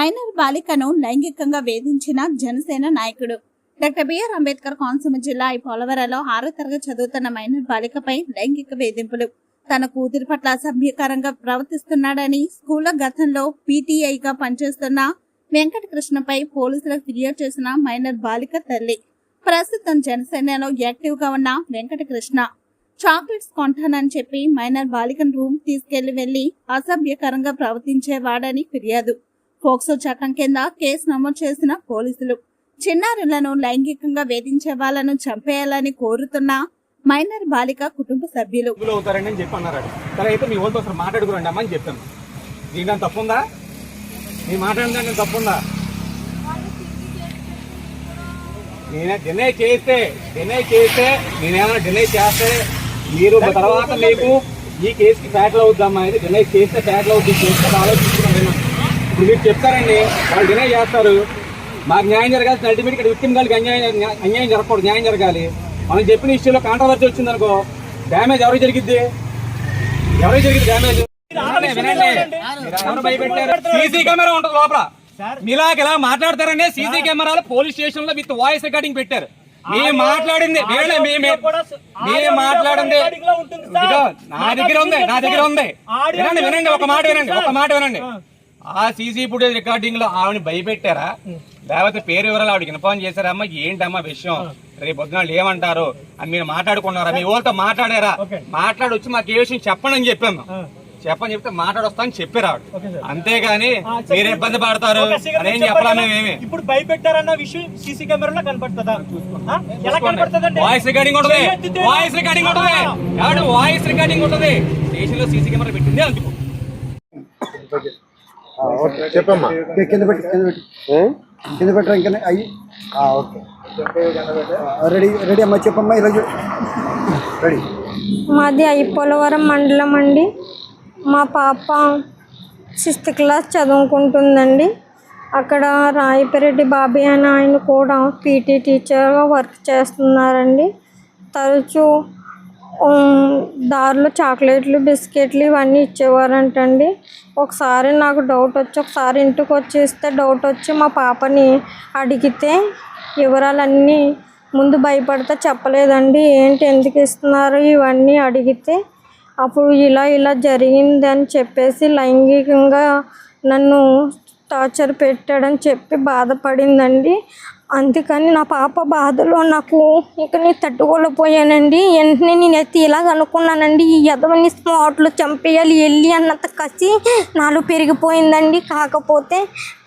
Minor బాలికను లైంగికంగా వేధించిన జనసేన నాయకుడు. డాక్టర్ బిఆర్ అంబేద్కర్ కోనసీమ జిల్లా ఈ పోలవరంలో ఆరో తరగతి చదువుతున్న మైనర్ బాలికపై లైంగిక వేధింపులు. తన కూతురి పట్ల అసభ్యకరంగా ప్రవర్తిస్తున్నాడని స్కూల్ గతంలో పీటీఐగా పనిచేస్తున్న వెంకటకృష్ణపై పోలీసులకు ఫిర్యాదు చేసిన మైనర్ బాలిక తల్లి. ప్రస్తుతం జనసేనలో యాక్టివ్గా ఉన్న వెంకటకృష్ణ. చాక్లెట్స్ కొంటానని చెప్పి మైనర్ బాలికను రూమ్ తీసుకెళ్ళి వెళ్ళి అసభ్యకరంగా ప్రవర్తించేవాడని ఫిర్యాదు. పోక్సో చట్టం కింద కేసు నమోదు చేసిన పోలీసులు. చిన్నారులను లైంగికంగా వేధించే వాళ్ళను చంపేయాలని కోరుతున్న మైనర్ బాలిక కుటుంబ సభ్యులు. అవుతారని చెప్పి అన్నారు సరే అయితే మీ వాళ్ళతో అసలు మాట్లాడుకురండి అమ్మా అని చెప్పాను. దీంట్లో తప్పుందా? మీ మాట్లాడిన తప్పుందా? నేనే డినై చేస్తే డినై చేస్తే నేనేమైనా డినై చేస్తే మీరు తర్వాత మీకు ఈ కేసుకి ఫ్యాట్లు అవుద్దామా? అయితే డినై చేస్తే ఫ్యాట్లు అవుద్ది. చేస్తే ఆలోచించి ఇప్పుడు మీరు చెప్తారండి వాళ్ళు డినై చేస్తారు. మాకు న్యాయం జరగాల్సిన అల్టిమేట్ ఇక్కడ విక్టిమ్ గారికి అన్యాయం అన్యాయం జరగకూడదు న్యాయం జరగాలి. మనం చెప్పిన ఇష్యూలో కాంట్రవర్సీ వచ్చింది అనుకో డ్యామేజ్ ఎవరికి జరిగిద్ది ఎవరికి జరిగింది డ్యామేజ్ సీసీ కెమెరా ఉంటుంది లోపల. మీలాగ ఇలా మాట్లాడతారనే సీసీ కెమెరాలు పోలీస్ స్టేషన్లో విత్ వాయిస్ రికార్డింగ్ పెట్టారు. మేము మాట్లాడింది. మేమే మాట్లాడింది. నా దగ్గర ఉంది నా దగ్గర ఉంది. వినండి వినండి ఒక మాట వినండి ఒక మాట వినండి. ఆ సీసీ ఫుటేజ్ రికార్డింగ్లో ఆవిడ భయపెట్టారా లేకపోతే పేరు వివరాలు ఆవిడకి ఇన్ఫార్మ్ చేశారమ్మా ఏంటమ్మా విషయం? రేపు పొద్దున ఏమంటారు? అని మీరు మాట్లాడుకున్నారా? మీ వాళ్ళతో మాట్లాడారా? మాట్లాడి వచ్చి మాకు ఏ విషయం చెప్పండి అని చెప్పాము చెప్పని చెప్తే మాట్లాడొస్తా అని చెప్పారు ఆవిడ. అంతేగాని మీరు ఇబ్బంది పడతారు? ఏం చెప్పలా మేమేమి ఇప్పుడు భయపెట్టారన్న విషయం సీసీ కెమెరాలో కనపడుతుందా? ఎలా కనపడుతుందండి? వాయిస్ రికార్డింగ్ ఉంటుంది. వాయిస్ రికార్డింగ్ ఉంటుంది. వాయిస్ రికార్డింగ్ ఉంటుంది? స్టేషన్లో సీసీ కెమెరా పెట్టింది అందుకు. చెప్పమ్మా. ఓకే, కింద పెట్టి కింద పెట్టి. కింద పెట్టరా ఇంకా అయ్యి. ఓకే. రెడీ రెడీ అమ్మా చెప్పమ్మా ఈరోజు. రెడీ. మాది ఐపోలవరం మండలం అండి. మా పాప సిక్స్త్ క్లాస్ చదువుకుంటుందండి. అక్కడ రాయపిరెడ్డి బాబీ అని ఆయన కూడా పీటీ టీచర్గా వర్క్ చేస్తున్నారండి. తరచూ దారిలో చాక్లెట్లు బిస్కెట్లు ఇవన్నీ ఇచ్చేవారంటండి. ఒకసారి నాకు డౌట్ వచ్చి ఒకసారి ఇంటికి వచ్చేస్తే డౌట్ వచ్చి మా పాపని అడిగితే వివరాలన్నీ ముందు భయపడితే చెప్పలేదండి. ఏంటి ఎందుకు ఇస్తున్నారు? ఇవన్నీ అడిగితే అప్పుడు ఇలా ఇలా జరిగింది అని చెప్పేసి లైంగికంగా నన్ను టార్చర్ పెట్టాడని చెప్పి బాధపడిందండి. అందుకని నా పాప బాధలో నాకు ఇక నేను తట్టుకోలేకపోయానండి. వెంటనే నేనైతే ఇలాగ అనుకున్నానండి ఈ యదవని స్పాట్లో చంపేయాలి వెళ్ళి అన్నంత కసి నాలో పెరిగిపోయిందండి. కాకపోతే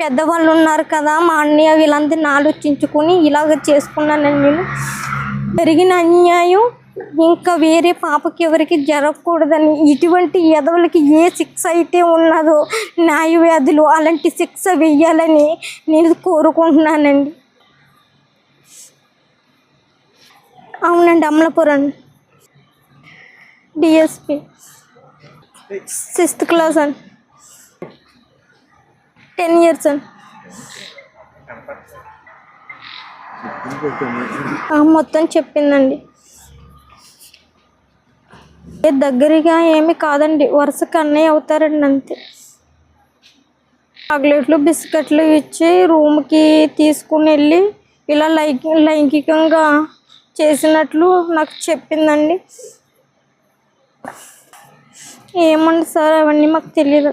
పెద్దవాళ్ళు ఉన్నారు కదా మా అన్నయ్య వీళ్ళందరిని ఆలోచించుకొని ఇలాగ చేసుకున్నానండి నేను. జరిగిన అన్యాయం ఇంకా వేరే పాపకి ఎవరికి జరగకూడదని ఇటువంటి ఎదవులకి ఏ శిక్ష అయితే ఉన్నదో న్యాయవ్యాధులు అలాంటి శిక్ష వెయ్యాలని నేను కోరుకుంటున్నానండి. అవునండి అమలాపురం. డిఎస్పి సిక్స్త్ క్లాస్ అండి. టెన్ ఇయర్స్ అండి. మొత్తం చెప్పిందండి. దగ్గరగా ఏమి కాదండి వరుసకు అన్నయ్య అవుతారండి అంతే. చాక్లెట్లు బిస్కెట్లు ఇచ్చి రూమ్కి తీసుకుని వెళ్ళి ఇలా లైంగి లైంగికంగా చేసినట్లు నాకు చెప్పిందండి. ఏమండి సార్ అవన్నీ మాకు తెలియదు